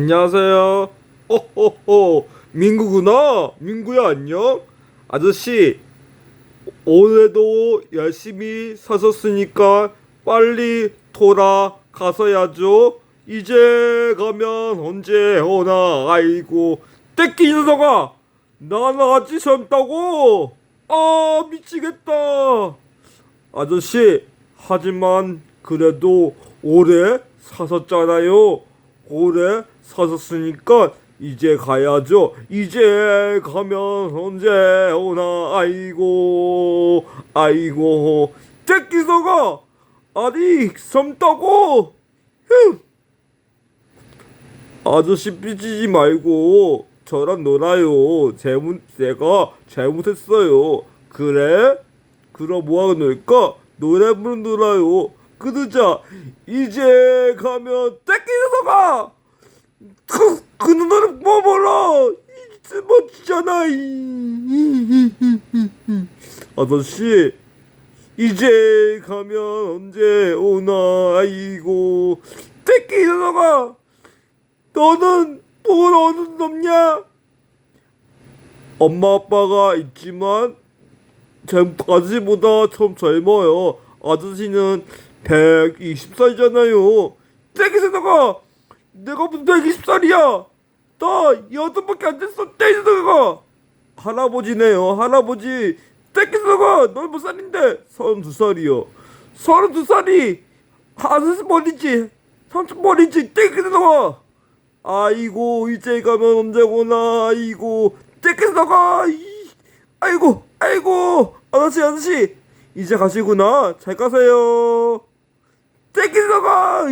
안녕하세요. 호호호 민구구나. 민구야 안녕. 아저씨 오늘도 열심히 사셨으니까 빨리 돌아가서야죠. 이제 가면 언제 오나 아이고 떼끼 녀석아 나는 아직 젊다고 아 미치겠다 아저씨 하지만 그래도 오래 사셨잖아요 오래 사셨으니까 이제 가야죠 이제 가면 언제 오나 아이고 아이고 떼끼서가 아직 젊다고 휴 아저씨 삐지지 말고 저랑 놀아요. 잘못 제가 잘못했어요. 그래? 그럼 뭐하고 놀까? 노래 부르 놀아요. 그러자 이제 가면 떼끼서가 그, 그 누나를 뽑아라. 이제 멋지잖아. 아저씨 이제 가면 언제 오나 아이고 떼끼서가 너는 뭘 어느 놈냐? 엄마 아빠가 있지만 제 아저씨보다 좀 젊어요. 아저씨는 120살이잖아요. 떼기세다가 내가 무슨 120살이야? 나 여덟밖에 안 됐어. 떼기세다가 할아버지네요. 할아버지 떼기세다가 너몇 살인데? 32살이요. 32살이 아저씨 머리지. 삼촌 머리지. 떼기세다가 아이고 이제 가면 언제고나 아이고 떼겠어가 아이고 아이고 아저씨 아저씨 이제 가시구나 잘 가세요 떼겠어가